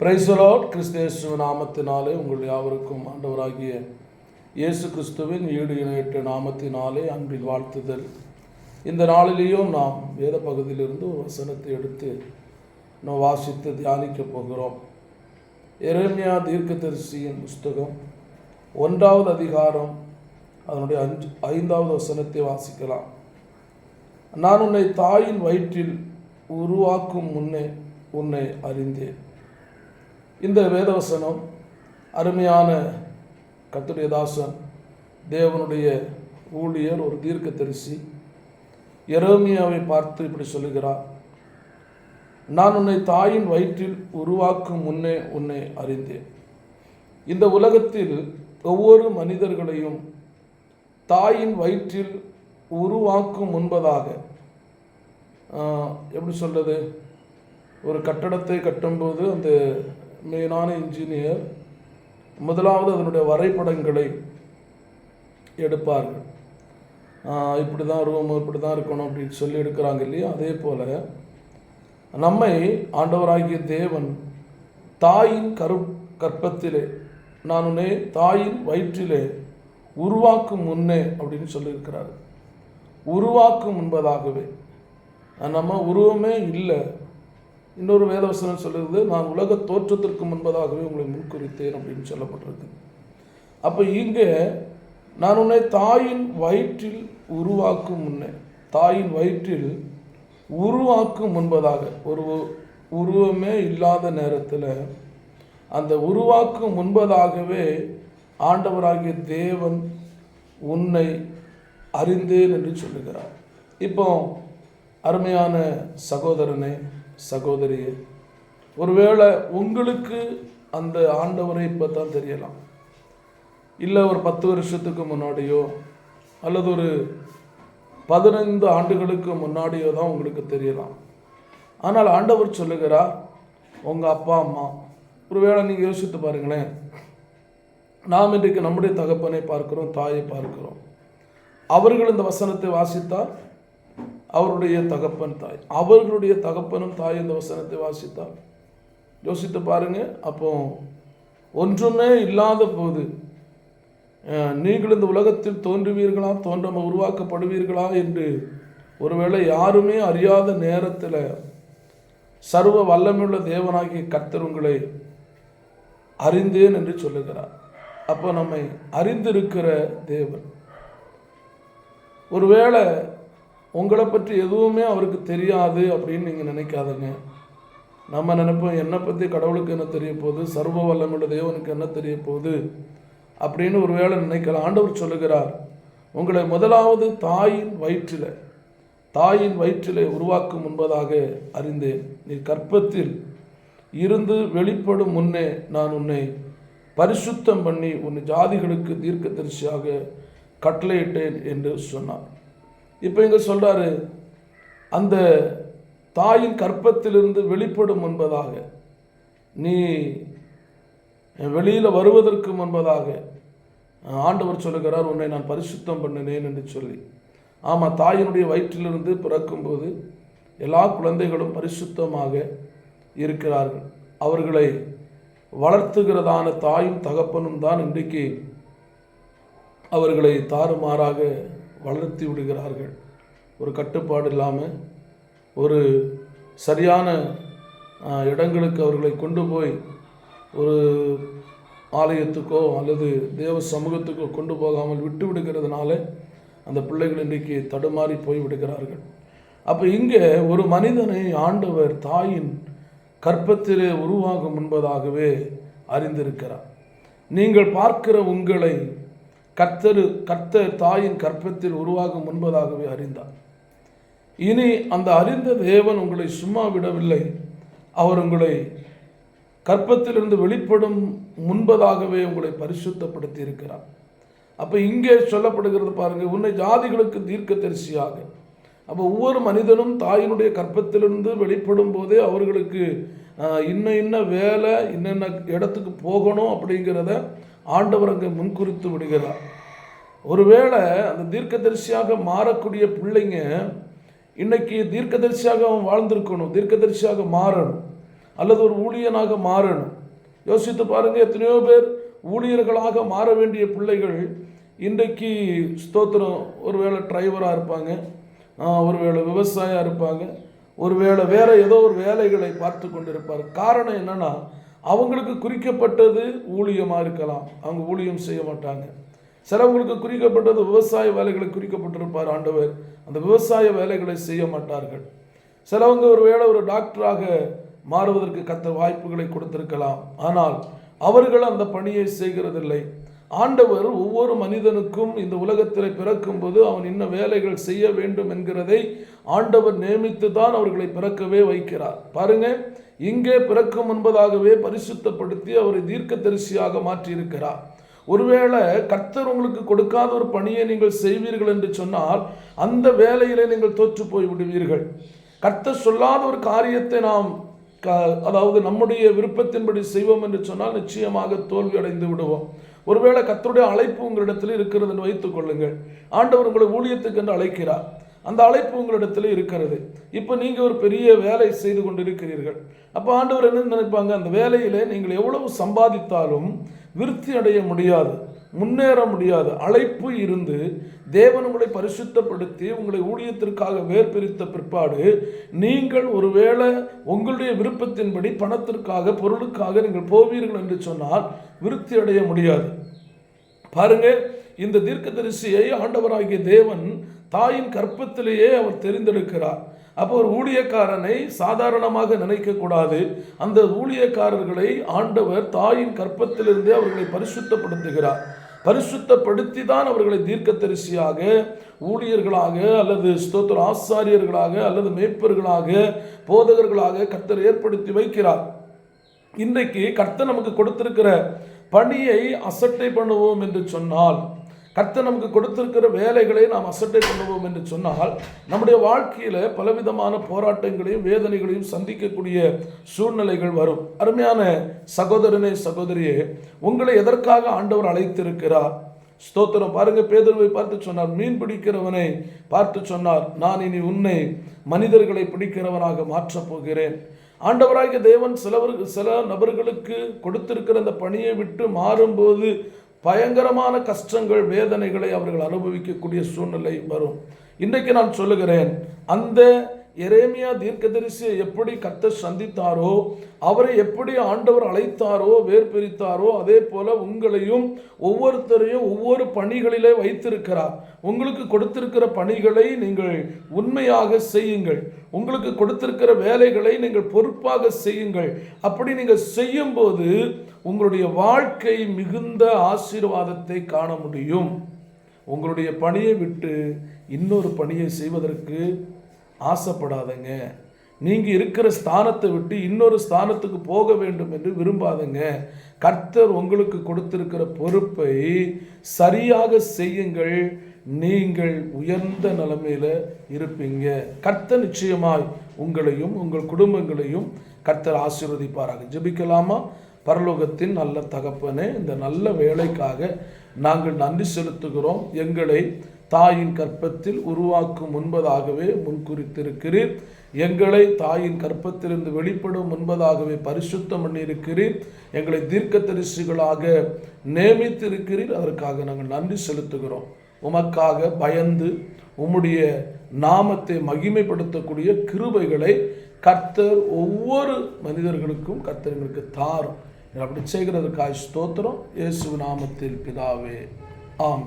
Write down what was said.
பிரைசலாட் கிறிஸ்தேசு நாமத்தினாலே உங்கள் யாவருக்கும் ஆண்டவராகிய இயேசு கிறிஸ்துவின் ஈடு இணையற்ற நாமத்தினாலே அன்பில் வாழ்த்துதல். இந்த நாளிலேயும் நாம் வேத பகுதியிலிருந்து ஒரு வசனத்தை எடுத்து நாம் வாசித்து தியானிக்க போகிறோம். எரேமியா தீர்க்கதரிசியின் புஸ்தகம் ஒன்றாவது அதிகாரம் அதனுடைய அஞ்சு ஐந்தாவது வசனத்தை வாசிக்கலாம். நான் உன்னை தாயின் வயிற்றில் உருவாக்கும் முன்னே உன்னை அறிந்தேன். இந்த வேதவசனம் அருமையான கத்துடைய தாசன் தேவனுடைய ஊழியர் ஒரு தீர்க்க தரிசி எரோமியாவை பார்த்து இப்படி சொல்லுகிறார் நான் உன்னை தாயின் வயிற்றில் உருவாக்கும் முன்னே உன்னை அறிந்தேன். இந்த உலகத்தில் ஒவ்வொரு மனிதர்களையும் தாயின் வயிற்றில் உருவாக்கும் முன்பதாக எப்படி சொல்கிறது ஒரு கட்டடத்தை கட்டும்போது அந்த மேலான இன்ஜினியர் முதலாவது அதனுடைய வரைபடங்களை எடுப்பார்கள். இப்படி தான் ரூம் இப்படி தான் இருக்கணும் அப்படின்னு சொல்லி எடுக்கிறாங்க இல்லையா? அதே போல் நம்மை ஆண்டவராகிய தேவன் தாயின் கரு கற்பத்திலே நான் உன்னை தாயின் வயிற்றிலே உருவாக்கும் முன்னே அப்படின்னு சொல்லியிருக்கிறார். உருவாக்கும் முன்பதாகவே. நம்ம உருவமே இல்லை. இன்னொரு வேதவசனம் சொல்லுறது நான் உலக தோற்றத்திற்கு முன்பதாகவே உங்களை முன்குறித்தேன் அப்படின்னு சொல்லப்பட்டிருக்கு. அப்போ இங்கே நான் உன்னை தாயின் வயிற்றில் உருவாக்கும் முன்னே தாயின் வயிற்றில் உருவாக்கும் முன்பதாக ஒரு உருவமே இல்லாத நேரத்தில் அந்த உருவாக்கும் முன்பதாகவே ஆண்டவராகிய தேவன் உன்னை அறிந்தேன் என்று சொல்லுகிறார். இப்போ அருமையான சகோதரனே சகோதரியே ஒருவேளை உங்களுக்கு அந்த ஆண்டவரை இப்போ தான் தெரியலாம். இல்லை ஒரு பத்து வருஷத்துக்கு முன்னாடியோ அல்லது ஒரு பதினைந்து ஆண்டுகளுக்கு முன்னாடியோ தான் உங்களுக்கு தெரியலாம். ஆனால் ஆண்டவர் சொல்லுகிறார் உங்கள் அப்பா அம்மா ஒருவேளை நீங்கள் யோசித்து பாருங்களேன். நாம் இன்றைக்கு நம்முடைய தகப்பனை பார்க்கிறோம் தாயை பார்க்கிறோம். அவர்கள் இந்த வசனத்தை வாசித்தால் அவருடைய தகப்பன் தாய் அவர்களுடைய தகப்பனும் தாய் இந்த வசனத்தை வாசித்தார். யோசித்து பாருங்க அப்போ ஒன்றுமே இல்லாத போது நீங்கள் இந்த உலகத்தில் தோன்றுவீர்களா தோன்ற உருவாக்கப்படுவீர்களா என்று ஒருவேளை யாருமே அறியாத நேரத்தில் சர்வ வல்லமையுள்ள தேவனாகிய கர்த்தர் உங்களை அறிந்தேன் என்று சொல்லுகிறார். அப்போ நம்மை அறிந்திருக்கிற தேவன். ஒருவேளை உங்களை பற்றி எதுவுமே அவருக்கு தெரியாது அப்படின்னு நீங்கள் நினைக்காதங்க. நம்ம நினைப்போம் என்னை பற்றி கடவுளுக்கு என்ன தெரிய போகுது? சர்வ வல்லமுள்ள தேவனுக்கு என்ன தெரிய போகுது? அப்படின்னு ஒருவேளை நினைக்கலாம். ஆண்டவர் சொல்லுகிறார் உங்களை முதலாவது தாயின் வயிற்றில் தாயின் வயிற்றிலே உருவாக்கும் முன்பதாக அறிந்தேன். நீ கற்பத்தில் இருந்து வெளிப்படும் முன்னே நான் உன்னை பரிசுத்தம் பண்ணி உன் ஜாதிகளுக்கு தீர்க்க தரிசியாக கட்டளையிட்டேன் என்று சொன்னார். இப்போ இங்கே சொல்கிறாரு அந்த தாயின் கற்பத்திலிருந்து வெளிப்படும் முன்பதாக நீ வெளியில் வருவதற்கு முன்பதாக ஆண்டவர் சொல்லுகிறார் உன்னை நான் பரிசுத்தம் பண்ணினேன் என்று சொல்லி. ஆமாம் தாயினுடைய வயிற்றிலிருந்து பிறக்கும்போது எல்லா குழந்தைகளும் பரிசுத்தமாக இருக்கிறார்கள். அவர்களை வளர்த்துகிறதான தாயும் தகப்பனும் தான் இன்றைக்கு அவர்களை தாறுமாறாக வளர்த்தி விடுகிறார்கள். ஒரு கட்டுப்பாடு இல்லாமல் ஒரு சரியான இடங்களுக்கு அவர்களை கொண்டு போய் ஒரு ஆலயத்துக்கோ அல்லது தேவ சமூகத்துக்கோ கொண்டு போகாமல் விட்டு விடுகிறதுனால அந்த பிள்ளைகள் இன்றைக்கு தடுமாறி போய் விடுகிறார்கள். அப்போ இங்கே ஒரு மனிதனை ஆண்டவர் தாயின் கற்பத்திலே உருவாகும் முன்பதாகவே அறிந்திருக்கிறார். நீங்கள் பார்க்கிற உங்களை கர்த்தரு கர்த்தர் தாயின் கற்பத்தில் உருவாகும் முன்பதாகவே அறிந்தார். இனி அந்த அறிந்த தேவன் உங்களை சும்மா விடவில்லை. அவர் உங்களை கற்பத்திலிருந்து வெளிப்படும் முன்பதாகவே உங்களை பரிசுத்தப்படுத்தி இருக்கிறார் அப்போ இங்கே சொல்லப்படுகிறது பாருங்க உன்னை ஜாதிகளுக்கு தீர்க்க தரிசியாக அப்போ ஒவ்வொரு மனிதனும் தாயினுடைய கற்பத்திலிருந்து வெளிப்படும் போதே அவர்களுக்கு இன்ன இன்ன வேலை இன்னென்ன இடத்துக்கு போகணும் அப்படிங்கிறத ஆண்டவர் அங்கே முன்குறித்து விடுகிறார். ஒருவேளை அந்த தீர்க்கதரிசியாக மாறக்கூடிய பிள்ளைங்க இன்னைக்கு தீர்க்கதரிசியாக அவன் வாழ்ந்திருக்கணும் தீர்க்கதரிசியாக மாறணும் அல்லது ஒரு ஊழியனாக மாறணும். யோசித்து பாருங்கள் எத்தனையோ பேர் ஊழியர்களாக மாற வேண்டிய பிள்ளைகள் இன்றைக்கு ஸ்தோத்திரம் ஒருவேளை டிரைவராக இருப்பாங்க ஒருவேளை விவசாயியாக இருப்பாங்க ஒருவேளை வேறு ஏதோ ஒரு வேலைகளை பார்த்து கொண்டிருப்பார். காரணம் என்னென்னா அவங்களுக்கு குறிக்கப்பட்டது ஊழியமாக இருக்கலாம். அவங்க ஊழியம் செய்ய மாட்டாங்க. சிலவங்களுக்கு குறிக்கப்பட்டது விவசாய வேலைகளை குறிக்கப்பட்டிருப்பார் ஆண்டவர். அந்த விவசாய வேலைகளை செய்ய மாட்டார்கள். சிலவங்க ஒரு வேளை ஒரு டாக்டராக மாறுவதற்கு கத்த வாய்ப்புகளை கொடுத்திருக்கலாம். ஆனால் அவர்கள் அந்த பணியை செய்கிறதில்லை. ஆண்டவர் ஒவ்வொரு மனிதனுக்கும் இந்த உலகத்தில் பிறக்கும்போது அவன் இன்ன வேலைகள் செய்ய வேண்டும் என்கிறதை ஆண்டவர் நியமித்து தான் அவர்களை பிறக்கவே வைக்கிறார். பாருங்க இங்கே பிறக்கும் முன்பதாகவே பரிசுத்தப்படுத்தி அவரை தீர்க்கதரிசியாக மாற்றியிருக்கிறார். ஒருவேளை கர்த்தர் உங்களுக்கு கொடுக்காத ஒரு பணியை நீங்கள் செய்வீர்கள் என்று சொன்னால் அந்த வேலையிலே நீங்கள் தோற்று போய் விடுவீர்கள் கர்த்தர் சொல்லாத ஒரு காரியத்தை நாம் க- அதாவது நம்முடைய விருப்பத்தின்படி செய்வோம் என்று சொன்னால் நிச்சயமாக தோல்வி அடைந்து விடுவோம். ஒருவேளை கத்தருடைய அழைப்பு உங்களிடத்தில் இருக்கிறது என்று வைத்துக் கொள்ளுங்கள். ஆண்டவர் உங்களை ஊழியத்துக்கு என்று அழைக்கிறார். அந்த அழைப்பு உங்களிடத்தில் இருக்கிறது. இப்போ நீங்கள் ஒரு பெரிய வேலை செய்து கொண்டிருக்கிறீர்கள். அப்போ ஆண்டவர் என்ன நினைப்பாங்க? அந்த வேலையில் நீங்கள் எவ்வளவு சம்பாதித்தாலும் விருத்தி அடைய முடியாது முன்னேற முடியாது. அழைப்பு இருந்து தேவன் உங்களை பரிசுத்தப்படுத்தி உங்களை ஊழியத்திற்காக வேர் பிரித்த பிற்பாடு நீங்கள் ஒருவேளை உங்களுடைய விருப்பத்தின்படி பணத்திற்காக பொருளுக்காக நீங்கள் போவீர்கள் என்று சொன்னால் விருத்தி அடைய முடியாது. பாருங்க இந்த தீர்க்கதரிசியை ஆண்டவராகிய தேவன் தாயின் கற்பத்திலேயே அவர் தெரிந்தெடுக்கிறார். அப்போ ஒரு ஊழியக்காரனை சாதாரணமாக நினைக்கக்கூடாது. அந்த ஊழியக்காரர்களை ஆண்டவர் தாயின் கற்பத்திலிருந்தே அவர்களை பரிசுத்தப்படுத்துகிறார். பரிசுத்தப்படுத்தி தான் அவர்களை தீர்க்கத்தரிசியாக ஊழியர்களாக அல்லது ஸ்தோத்திர ஆசாரியர்களாக அல்லது மேய்ப்பர்களாக போதகர்களாக கர்த்தர் ஏற்படுத்தி வைக்கிறார். இன்றைக்கு கர்த்தர் நமக்கு கொடுத்திருக்கிற பணியை அசட்டை பண்ணுவோம் என்று சொன்னால் கர்த்தர் நமக்கு கொடுத்திருக்கிற வேலைகளை நாம் அசட்டை பண்ணுவோம் என்று சொன்னால் நம்முடைய வாழ்க்கையில் பலவிதமான போராட்டங்களையும் வேதனைகளையும் சந்திக்கக்கூடிய சூழ்நிலைகள் வரும். அருமையான சகோதரனே சகோதரியே உங்களை எதற்காக ஆண்டவர் அழைத்திருக்கிறார்? ஸ்தோத்திரம். பாருங்க பேதர்வை பார்த்து சொன்னார் மீன் பிடிக்கிறவனை பார்த்து சொன்னார் நான் இனி உன்னை மனிதர்களை பிடிக்கிறவனாக மாற்றப் போகிறேன். ஆண்டவராகிய தேவன் சிலவருக்கு சில நபர்களுக்கு கொடுத்திருக்கிற அந்த பணியை விட்டு மாறும்போது பயங்கரமான கஷ்டங்கள் வேதனைகளை அவர்கள் அனுபவிக்கக்கூடிய சூழ்நிலை வரும். இன்றைக்கு நான் சொல்லுகிறேன் அந்த எரேமியா தீர்க்கதரிசியை எப்படி கத்த சந்தித்தாரோ அவரை எப்படி ஆண்டவர் அழைத்தாரோ வேர் பிரித்தாரோ அதே போல உங்களையும் ஒவ்வொருத்தரையும் ஒவ்வொரு பணிகளிலே வைத்திருக்கிறார். உங்களுக்கு கொடுத்திருக்கிற பணிகளை நீங்கள் உண்மையாக செய்யுங்கள். உங்களுக்கு கொடுத்திருக்கிற வேலைகளை நீங்கள் பொறுப்பாக செய்யுங்கள். அப்படி நீங்கள் செய்யும்போது உங்களுடைய வாழ்க்கை மிகுந்த ஆசீர்வாதத்தை காண முடியும். உங்களுடைய பணியை விட்டு இன்னொரு பணியை செய்வதற்கு ஆசைப்படாதங்க. நீங்கள் இருக்கிற ஸ்தானத்தை விட்டு இன்னொரு ஸ்தானத்துக்கு போக வேண்டும் என்று விரும்பாதங்க. கர்த்தர் உங்களுக்கு கொடுத்திருக்கிற பொறுப்பை சரியாக செய்யுங்கள். நீங்கள் உயர்ந்த நிலைமையில் இருப்பீங்க. கர்த்தர் நிச்சயமாய் உங்களையும் உங்கள் குடும்பங்களையும் கர்த்தர் ஆசீர்வதிப்பாராக. ஜெபிக்கலாமா? பரலோகத்தின் நல்ல தகப்பனே இந்த நல்ல வேலைக்காக நாங்கள் நன்றி செலுத்துகிறோம். எங்களை தாயின் கற்பத்தில் உருவாக்கும் முன்பதாகவே முன்குறித்திருக்கிறீர். எங்களை தாயின் கற்பத்திலிருந்து வெளிப்படும் முன்பதாகவே பரிசுத்தம் பண்ணியிருக்கிறீர். எங்களை தீர்க்க தரிசிகளாக நியமித்திருக்கிறீர். அதற்காக நாங்கள் நன்றி செலுத்துகிறோம். உமக்காக பயந்து உம்முடைய நாமத்தை மகிமைப்படுத்தக்கூடிய கிருபைகளை கர்த்தர் ஒவ்வொரு மனிதர்களுக்கும் கர்த்தர் எங்களுக்கு தாரும். அப்படி செய்கிறதுக்காக ஸ்தோத்திரம். இயேசு நாமத்தில் பிதாவே. ஆமே